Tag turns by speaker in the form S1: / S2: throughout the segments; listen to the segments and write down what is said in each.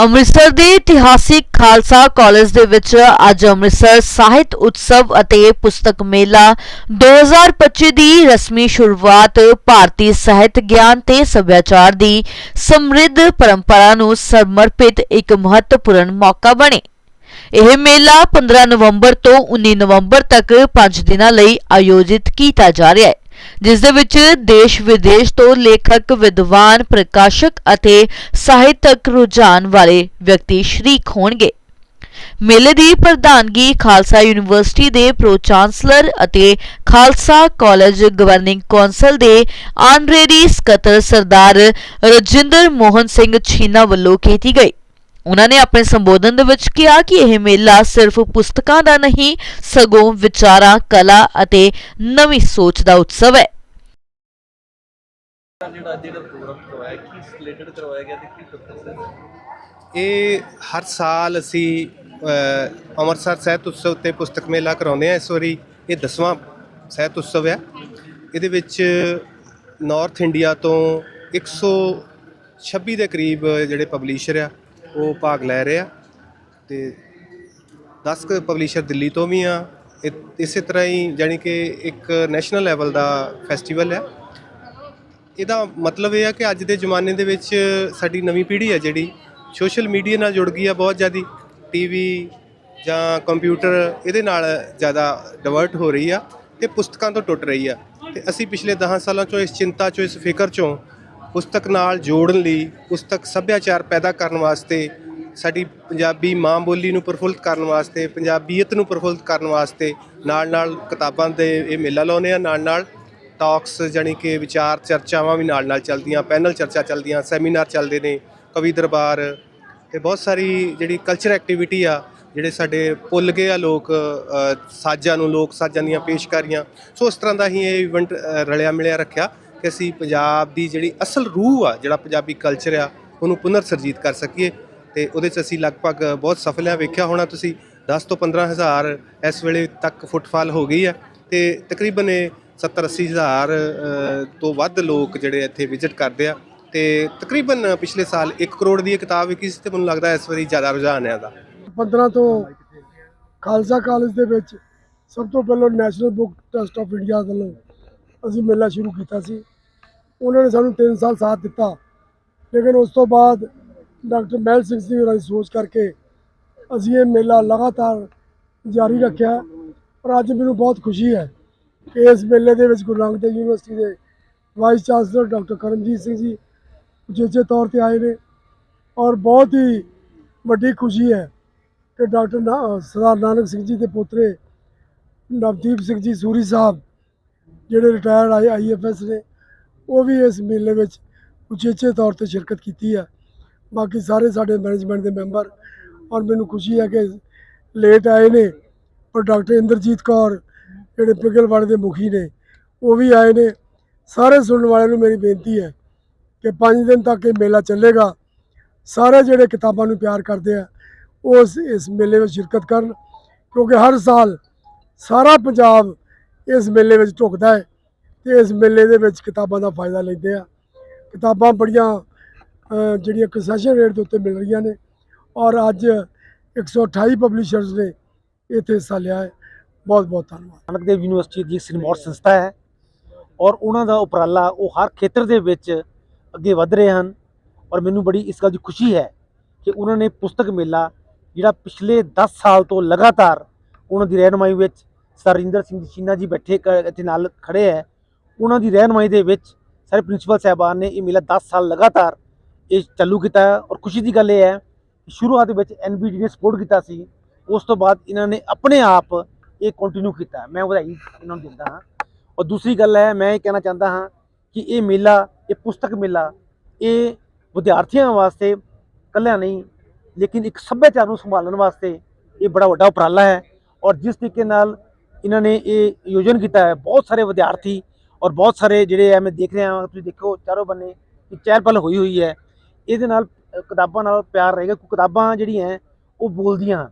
S1: ਅੰਮ੍ਰਿਤਸਰ ਦੇ ਇਤਿਹਾਸਿਕ ਖਾਲਸਾ ਕਾਲਜ ਦੇ ਵਿੱਚ ਅੱਜ ਅੰਮ੍ਰਿਤਸਰ ਸਾਹਿਤ ਉਤਸਵ ਅਤੇ ਪੁਸਤਕ ਮੇਲਾ 2025 ਦੀ ਰਸਮੀ ਸ਼ੁਰੂਆਤ ਭਾਰਤੀ ਸਾਹਿਤ ਗਿਆਨ ਤੇ ਸੱਭਿਆਚਾਰ ਦੀ ਸਮਰਿੱਧ ਪਰੰਪਰਾ ਨੂੰ ਸਮਰਪਿਤ ਇੱਕ ਮਹੱਤਵਪੂਰਨ ਮੌਕਾ ਬਣੇ। ਇਹ ਮੇਲਾ 15 ਨਵੰਬਰ ਤੋਂ 19 ਨਵੰਬਰ ਤੱਕ 5 ਦਿਨਾਂ ਲਈ ਆਯੋਜਿਤ ਕੀਤਾ ਜਾ ਰਿਹਾ ਹੈ। ਜਿਸ ਦੇ ਵਿੱਚ ਦੇਸ਼ ਵਿਦੇਸ਼ ਤੋਂ ਲੇਖਕ, ਵਿਦਵਾਨ, ਪ੍ਰਕਾਸ਼ਕ ਅਤੇ ਸਾਹਿਤਕ ਰੁਝਾਨ ਵਾਲੇ ਵਿਅਕਤੀ ਸ਼ਰੀਕ ਹੋਣਗੇ। ਮੇਲੇ ਦੀ ਪ੍ਰਧਾਨਗੀ ਖਾਲਸਾ ਯੂਨੀਵਰਸਿਟੀ ਦੇ ਪ੍ਰੋ ਚਾਂਸਲਰ ਅਤੇ ਖਾਲਸਾ ਕਾਲਜ ਗਵਰਨਿੰਗ ਕੌਂਸਲ ਦੇ ਆਨਰੇਰੀ ਸਕੱਤਰ ਸਰਦਾਰ ਰਜਿੰਦਰ ਮੋਹਨ ਸਿੰਘ ਛੀਨਾ ਵੱਲੋਂ ਕੀਤੀ ਗਈ। ਉਹਨਾਂ ਨੇ ਆਪਣੇ ਸੰਬੋਧਨ ਦੇ ਵਿੱਚ ਕਿਹਾ ਕਿ ਇਹ ਮੇਲਾ ਸਿਰਫ ਪੁਸਤਕਾਂ ਦਾ ਨਹੀਂ, ਸਗੋਂ ਵਿਚਾਰਾਂ, ਕਲਾ ਅਤੇ ਨਵੀਂ ਸੋਚ ਦਾ ਉਤਸਵ ਹੈ।
S2: ਇਹ ਹਰ ਸਾਲ ਅਸੀਂ ਅੰਮ੍ਰਿਤਸਰ ਸਾਹਿਤ ਉਤਸਵ ਤੇ ਪੁਸਤਕ ਮੇਲਾ ਕਰਾਉਂਦੇ ਆ ਇਸ ਵਾਰੀ ਇਹ 10ਵਾਂ ਸਾਹਿਤ ਉਤਸਵ ਹੈ। ਇਹਦੇ ਵਿੱਚ ਨਾਰਥ ਇੰਡੀਆ ਤੋਂ 126 ਦੇ ਕਰੀਬ ਜਿਹੜੇ ਪਬਲਿਸ਼ਰ ਆ ਉਹ ਭਾਗ ਲੈ ਰਹੇ ਆ ਤੇ 10 ਕੁ ਪਬਲਿਸ਼ਰ ਦਿੱਲੀ ਤੋਂ ਵੀ ਆ। ਇਹ- ਇਸੇ ਤਰ੍ਹਾਂ ਹੀ ਜਾਣੀ ਕਿ ਇੱਕ ਨੈਸ਼ਨਲ ਲੈਵਲ ਦਾ ਫੈਸਟੀਵਲ ਹੈ। ਇਹਦਾ ਮਤਲਬ ਇਹ ਆ ਕਿ ਅੱਜ ਦੇ ਜ਼ਮਾਨੇ ਦੇ ਵਿੱਚ ਸਾਡੀ ਨਵੀਂ ਪੀੜ੍ਹੀ ਹੈ ਜਿਹੜੀ ਸੋਸ਼ਲ ਮੀਡੀਆ ਨਾਲ ਜੁੜ ਗਈ ਆ ਬਹੁਤ ਜ਼ਿਆਦੀ। ਟੀਵੀ ਜਾਂ ਕੰਪਿਊਟਰ ਇਹਦੇ ਨਾਲ ਜ਼ਿਆਦਾ ਡਿਵਰਟ ਹੋ ਰਹੀ ਆ ਤੇ ਪੁਸਤਕਾਂ ਤੋਂ ਟੁੱਟ ਰਹੀ ਆ। ਤੇ ਅਸੀਂ ਪਿਛਲੇ 10 ਸਾਲਾਂ ਚੋਂ ਇਸ ਚਿੰਤਾ ਚੋਂ, ਇਸ ਫਿਕਰ ਚੋਂ ਪੁਸਤਕ ਨਾਲ ਜੋੜਨ ਲਈ ਪੁਸਤਕ ਸੱਭਿਆਚਾਰ ਪੈਦਾ ਕਰਨ ਵਾਸਤੇ, ਸਾਡੀ ਪੰਜਾਬੀ ਮਾਂ ਬੋਲੀ ਨੂੰ ਪ੍ਰਫੁੱਲਤ ਕਰਨ ਵਾਸਤੇ, ਪੰਜਾਬੀਅਤ ਨੂੰ ਪ੍ਰਫੁੱਲਤ ਕਰਨ ਵਾਸਤੇ ਨਾਲ ਨਾਲ ਕਿਤਾਬਾਂ ਦੇ ਇਹ ਮੇਲਾ ਲਾਉਂਦੇ ਆ, ਨਾਲ ਨਾਲ ਟਾਕਸ ਜਾਣੀ ਕਿ ਵਿਚਾਰ ਚਰਚਾਵਾਂ ਵੀ ਨਾਲ ਨਾਲ ਚੱਲਦੀਆਂ ਪੈਨਲ ਚਰਚਾ ਚੱਲਦੀਆਂ ਸੈਮੀਨਾਰ ਚੱਲਦੇ ਨੇ, ਕਵੀ ਦਰਬਾਰ ਤੇ ਬਹੁਤ ਸਾਰੀ ਜਿਹੜੀ ਕਲਚਰ ਐਕਟੀਵਿਟੀ ਆ, ਜਿਹੜੇ ਸਾਡੇ ਭੁੱਲ ਗਏ ਆ ਲੋਕ ਸਾਜ਼ਾਂ ਨੂੰ, ਲੋਕ ਸਾਜ਼ਾਂ ਦੀਆਂ ਪੇਸ਼ਕਾਰੀਆਂ, ਸੋ ਇਸ ਤਰ੍ਹਾਂ ਦਾ ਹੀ ਇਹ ਇਵੈਂਟ ਰਲਿਆ ਮਿਲਿਆ ਰੱਖਿਆ। ਕਿ ਅਸੀਂ ਪੰਜਾਬ ਦੀ ਜਿਹੜੀ ਅਸਲ ਰੂਹ ਆ, ਜਿਹੜਾ ਪੰਜਾਬੀ ਕਲਚਰ ਆ, ਉਹਨੂੰ ਪੁਨਰ ਸਰਜੀਤ ਕਰ ਸਕੀਏ ਤੇ ਉਹਦੇ 'ਚ ਅਸੀਂ ਲਗਭਗ ਬਹੁਤ ਸਫਲ ਆ ਵੇਖਿਆ ਹੋਣਾ। ਤੁਸੀਂ 10 ਤੋਂ 15 ਹਜ਼ਾਰ ਇਸ ਵੇਲੇ ਤੱਕ ਫੁੱਟਫਾਲ ਹੋ ਗਈ ਆ ਤੇ ਤਕਰੀਬਨ ਇਹ 70 80 ਹਜ਼ਾਰ ਤੋਂ ਵੱਧ ਲੋਕ ਜਿਹੜੇ ਇੱਥੇ ਵਿਜ਼ਿਟ ਕਰਦੇ ਆ ਤੇ ਤਕਰੀਬਨ ਪਿਛਲੇ ਸਾਲ 1 ਕਰੋੜ ਦੀ ਇਹ ਕਿਤਾਬ ਵਿਕੀ ਸੀ ਤੇ ਮੈਨੂੰ ਲੱਗਦਾ ਇਸ ਵਾਰੀ ਜ਼ਿਆਦਾ ਰੁਝਾਨ ਹੈ ਇਹਦਾ।
S3: 15 ਤੋਂ ਖਾਲਸਾ ਕਾਲਜ ਦੇ ਵਿੱਚ ਸਭ ਤੋਂ ਪਹਿਲਾਂ national book trust of India ਵੱਲੋਂ ਅਸੀਂ ਮੇਲਾ ਸ਼ੁਰੂ ਕੀਤਾ ਸੀ। ਉਹਨਾਂ ਨੇ ਸਾਨੂੰ 3 ਸਾਲ ਸਾਥ ਦਿੱਤਾ। ਲੇਕਿਨ ਉਸ ਤੋਂ ਬਾਅਦ ਡਾਕਟਰ ਮਹਿਲ ਸਿੰਘ ਜੀ ਹੋਰਾਂ ਦੀ ਸੋਚ ਕਰਕੇ ਅਸੀਂ ਇਹ ਮੇਲਾ ਲਗਾਤਾਰ ਜਾਰੀ ਰੱਖਿਆ। ਪਰ ਅੱਜ ਮੈਨੂੰ ਬਹੁਤ ਖੁਸ਼ੀ ਹੈ ਕਿ ਇਸ ਮੇਲੇ ਦੇ ਵਿੱਚ ਗੁਰੂ ਨਾਨਕ ਦੇਵ ਯੂਨੀਵਰਸਿਟੀ ਦੇ vice chancellor doctor Karamjit Singh ji ਉਚੇਚੇ ਤੌਰ ਤੇ ਆਏ ਨੇ ਔਰ ਬਹੁਤ ਹੀ ਵੱਡੀ ਖੁਸ਼ੀ ਹੈ ਕਿ ਡਾਕਟਰ ਨਾ- ਸਰਦਾਰ ਨਾਨਕ ਸਿੰਘ ਜੀ ਦੇ ਪੋਤਰੇ ਨਵਦੀਪ ਸਿੰਘ ਜੀ ਸੂਰੀ ਸਾਹਿਬ, ਜਿਹੜੇ ਰਿਟਾਇਰਡ ਆਈ ਆਈਐਫਐਸ ਨੇ ਉਹ ਵੀ ਇਸ ਮੇਲੇ ਵਿੱਚ ਉਚੇਚੇ ਤੌਰ ਤੇ ਸ਼ਿਰਕਤ ਕੀਤੀ ਹੈ ਬਾਕੀ ਸਾਰੇ ਸਾਡੇ ਮੈਨੇਜਮੈਂਟ ਦੇ ਮੈਂਬਰ ਔਰ ਮੈਨੂੰ ਖੁਸ਼ੀ ਹੈ ਕਿ ਲੇਟ ਆਏ ਨੇ। ਪਰ ਡਾਕਟਰ ਇੰਦਰਜੀਤ ਕੌਰ, ਜਿਹੜੇ ਪਿਗਲਵਾੜੇ ਦੇ ਮੁਖੀ ਨੇ, ਉਹ ਵੀ ਆਏ ਨੇ। ਸਾਰੇ ਸੁਣਨ ਵਾਲਿਆਂ ਨੂੰ ਮੇਰੀ ਬੇਨਤੀ ਹੈ ਕਿ 5 ਦਿਨ ਤੱਕ ਇਹ ਮੇਲਾ ਚੱਲੇਗਾ। ਸਾਰੇ ਜਿਹੜੇ ਕਿਤਾਬਾਂ ਨੂੰ ਪਿਆਰ ਕਰਦੇ ਆ, ਉਹ ਇਸ ਇਸ ਮੇਲੇ ਵਿੱਚ ਸ਼ਿਰਕਤ ਕਰਨ। ਕਿਉਂਕਿ ਹਰ ਸਾਲ ਸਾਰਾ ਪੰਜਾਬ ਇਸ ਮੇਲੇ ਵਿੱਚ ਢੁਕਦਾ ਹੈ। ਤੇ ਇਸ ਮੇਲੇ ਦੇ ਵਿੱਚ ਕਿਤਾਬਾਂ ਦਾ ਫਾਇਦਾ ਲੈਂਦੇ ਆ। ਕਿਤਾਬਾਂ ਬੜੀਆਂ ਜਿਹੜੀਆਂ ਕੰਸੈਸ਼ਨ ਰੇਟ ਦੇ ਉੱਤੇ ਮਿਲ ਰਹੀਆਂ ਨੇ ਔਰ ਅੱਜ 128 ਪਬਲਿਸ਼ਰਸ ਨੇ ਇੱਥੇ ਹਿੱਸਾ ਲਿਆ ਹੈ। ਬਹੁਤ ਬਹੁਤ ਧੰਨਵਾਦ।
S4: ਨਾਨਕ ਦੇਵ ਯੂਨੀਵਰਸਿਟੀ ਦੀ ਸਿਨਮੋਰ ਸੰਸਥਾ ਹੈ ਔਰ ਉਹਨਾਂ ਦਾ ਉਪਰਾਲਾ ਉਹ ਹਰ ਖੇਤਰ ਦੇ ਵਿੱਚ ਅੱਗੇ ਵਧ ਰਹੇ ਹਨ ਔਰ ਮੈਨੂੰ ਬੜੀ ਇਸ ਗੱਲ ਦੀ ਖੁਸ਼ੀ ਹੈ ਕਿ ਉਹਨਾਂ ਨੇ ਪੁਸਤਕ ਮੇਲਾ ਜਿਹੜਾ ਪਿਛਲੇ 10 ਸਾਲ ਤੋਂ ਲਗਾਤਾਰ ਉਹਨਾਂ ਦੀ ਰਹਿਨਮਾਈ ਵਿੱਚ ਸਰਿੰਦਰ ਸਿੰਘ ਸ਼ੀਨਾ ਜੀ ਬੈਠੇ ਕ- ਇੱਥੇ ਨਾਲ ਖੜੇ ਹੈ ਉਹਨਾਂ ਦੀ ਰਹਿਨਮਾਈ ਦੇ ਵਿੱਚ ਸਾਰੇ ਪ੍ਰਿੰਸੀਪਲ ਸਾਹਿਬਾਨ ਨੇ ਇਹ ਮੇਲਾ 10 ਸਾਲ ਲਗਾਤਾਰ ਇਹ ਚਾਲੂ ਕੀਤਾ ਹੈ ਔਰ ਖੁਸ਼ੀ ਦੀ ਗੱਲ ਇਹ ਹੈ ਕਿ ਸ਼ੁਰੂਆਤ ਦੇ ਵਿੱਚ ਐਨਬੀਡੀ ਨੇ ਸਪੋਰਟ ਕੀਤਾ ਸੀ, ਉਸ ਤੋਂ ਬਾਅਦ ਇਹਨਾਂ ਨੇ ਆਪਣੇ ਆਪ ਇਹ ਕੰਟੀਨਿਊ ਕੀਤਾ ਮੈਂ ਵਧਾਈ ਇਹਨਾਂ ਨੂੰ ਦਿੰਦਾ ਹਾਂ। ਔਰ ਦੂਸਰੀ ਗੱਲ ਹੈ, ਮੈਂ ਇਹ ਕਹਿਣਾ ਚਾਹੁੰਦਾ ਹਾਂ ਕਿ ਇਹ ਮੇਲਾ, ਇਹ ਪੁਸਤਕ ਮੇਲਾ, ਇਹ ਵਿਦਿਆਰਥੀਆਂ ਵਾਸਤੇ ਇਕੱਲਿਆਂ ਨਹੀਂ, ਲੇਕਿਨ ਇੱਕ ਸੱਭਿਆਚਾਰ ਨੂੰ ਸੰਭਾਲਣ ਵਾਸਤੇ ਇਹ ਬੜਾ ਵੱਡਾ ਉਪਰਾਲਾ ਹੈ। ਔਰ ਜਿਸ ਤਰੀਕੇ ਨਾਲ ਇਹਨਾਂ ਨੇ ਇਹ ਆਯੋਜਨ ਕੀਤਾ ਹੈ, ਬਹੁਤ ਸਾਰੇ ਵਿਦਿਆਰਥੀ ਔਰ ਬਹੁਤ ਸਾਰੇ ਜਿਹੜੇ ਐ ਮੈਂ ਦੇਖ ਰਿਹਾ ਤੁਸੀਂ ਦੇਖੋ ਚਾਰੋਂ ਬੰਨੇ ਕਿ ਚਹਿਲ ਪਹਿਲ ਹੋਈ ਹੋਈ ਹੈ ਇਹਦੇ ਨਾਲ ਕਿਤਾਬਾਂ ਨਾਲ ਪਿਆਰ ਰਹੇਗਾ ਕਿਉਂਕਿ ਕਿਤਾਬਾਂ ਜਿਹੜੀਆਂ ਹੈ, ਉਹ ਬੋਲਦੀਆਂ। ਹਨ।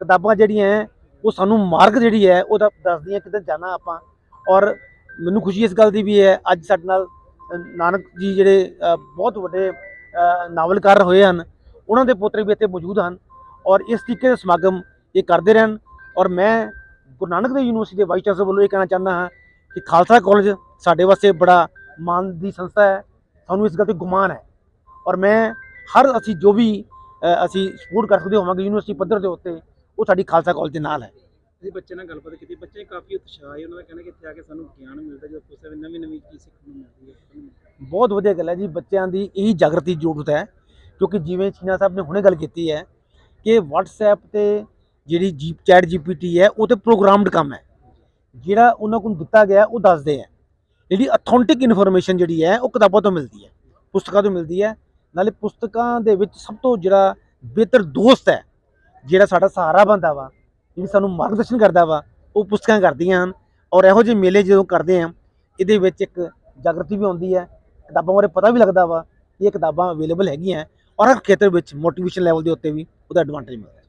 S4: ਕਿਤਾਬਾਂ ਜਿਹੜੀਆਂ ਹੈ, ਉਹ ਸਾਨੂੰ ਮਾਰਗ ਜਿਹੜੀ ਹੈ ਉਹਦਾ ਦੱਸਦੀਆਂ ਕਿੱਧਰ ਜਾਣਾ ਆਪਾਂ। ਔਰ ਮੈਨੂੰ ਖੁਸ਼ੀ ਇਸ ਗੱਲ ਦੀ ਵੀ ਹੈ ਅੱਜ ਸਾਡੇ ਨਾਲ ਨਾਨਕ ਜੀ ਜਿਹੜੇ ਬਹੁਤ ਵੱਡੇ ਨਾਵਲਕਾਰ ਹੋਏ ਹਨ ਉਹਨਾਂ ਦੇ ਪੋਤਰੇ ਵੀ ਇੱਥੇ ਮੌਜੂਦ ਹਨ। ਔਰ ਇਸ ਤਰੀਕੇ ਦੇ ਸਮਾਗਮ ਇਹ ਕਰਦੇ ਰਹਿਣ। ਔਰ ਮੈਂ ਗੁਰੂ ਨਾਨਕ ਦੇਵ ਯੂਨੀਵਰਸਿਟੀ ਦੇ ਵਾਈਸ ਚਾਂਸਲਰ ਵੱਲੋਂ ਇਹ ਕਹਿਣਾ ਚਾਹੁੰਦਾ ਹਾਂ ਕਿ ਖਾਲਸਾ ਕਾਲਜ ਸਾਡੇ ਵਾਸਤੇ ਬੜਾ ਮਾਣ ਦੀ ਸੰਸਥਾ ਹੈ ਸਾਨੂੰ ਇਸ ਗੱਲ ਤੇ ਗੁਮਾਨ ਹੈ। ਔਰ ਮੈਂ ਹਰ ਅਸੀਂ ਜੋ ਵੀ ਅਸੀਂ ਸਪੋਰਟ ਕਰ ਸਕਦੇ ਹੋਵਾਂਗੇ ਯੂਨੀਵਰਸਿਟੀ ਪੱਧਰ ਦੇ ਉੱਤੇ ਉਹ ਸਾਡੀ ਖਾਲਸਾ ਕਾਲਜ ਦੇ ਨਾਲ ਹੈ।
S5: ਅਸੀਂ ਬੱਚੇ ਨਾਲ ਗੱਲਬਾਤ ਕੀਤੀ ਬੱਚੇ ਕਾਫੀ ਉਤਸ਼ਾਹ ਹੈ ਉਹਨਾਂ ਦਾ ਕਹਿਣਾ ਕਿ ਇੱਥੇ ਆ ਕੇ ਸਾਨੂੰ ਗਿਆਨ ਮਿਲਦਾ ਜਦੋਂ ਪੁੱਛਦੇ ਨਵੀਂ ਨਵੀਂ ਚੀਜ਼ ਸਿੱਖਣ ਨੂੰ ਮਿਲਦੀ ਹੈ
S4: ਬਹੁਤ ਵਧੀਆ ਗੱਲ ਹੈ ਜੀ ਬੱਚਿਆਂ ਦੀ ਇਹੀ ਜਾਗਰਤੀ ਜ਼ਰੂਰਤ ਹੈ ਕਿਉਂਕਿ ਜਿਵੇਂ ਚੀਨਾ ਸਾਹਿਬ ਨੇ ਹੁਣੇ ਗੱਲ ਕੀਤੀ ਹੈ ਕਿ WhatsApp ਤੇ ਜਿਹੜੀ ਜੀ ਚੈਟ ਜੀਪੀਟੀ ਹੈ ਉਹ ਤੇ ਪ੍ਰੋਗਰਾਮਡ ਕੰਮ ਹੈ। ਜਿਹੜਾ ਉਹਨਾਂ ਕੋਲ ਦਿੱਤਾ ਗਿਆ ਉਹ ਦੱਸਦੇ ਹੈ। ਜਿਹੜੀ ਅਥੈਂਟਿਕ ਇਨਫੋਰਮੇਸ਼ਨ ਜਿਹੜੀ ਹੈ, ਉਹ ਕਿਤਾਬਾਂ ਤੋਂ ਮਿਲਦੀ ਹੈ, ਪੁਸਤਕਾਂ ਤੋਂ ਮਿਲਦੀ ਹੈ। ਨਾਲੇ ਪੁਸਤਕਾਂ ਦੇ ਵਿੱਚ ਸਭ ਤੋਂ ਜਿਹੜਾ ਬਿਹਤਰ ਦੋਸਤ ਹੈ, ਜਿਹੜਾ ਸਾਡਾ ਸਹਾਰਾ ਬਣਦਾ ਵਾ, ਜਿਹੜੀ ਸਾਨੂੰ ਮਾਰਗਦਰਸ਼ਨ ਕਰਦਾ ਵਾ, ਉਹ ਪੁਸਤਕਾਂ ਕਰਦੀਆਂ ਹਨ। ਔਰ ਇਹੋ ਜਿਹੇ ਮੇਲੇ ਜਦੋਂ ਕਰਦੇ ਆ ਇਹਦੇ ਵਿੱਚ ਇੱਕ ਜਾਗਰਤੀ ਵੀ ਆਉਂਦੀ ਹੈ। ਕਿਤਾਬਾਂ ਬਾਰੇ ਪਤਾ ਵੀ ਲੱਗਦਾ ਵਾ ਕਿ ਇਹ ਕਿਤਾਬਾਂ ਅਵੇਲੇਬਲ ਹੈਗੀਆਂ ਔਰ ਹਰ ਖੇਤਰ ਵਿੱਚ ਮੋਟੀਵੇਸ਼ਨ ਲੈਵਲ ਦੇ ਉੱਤੇ ਵੀ ਉਹਦਾ ਐਡਵਾਂਟੇਜ ਮਿਲਦਾ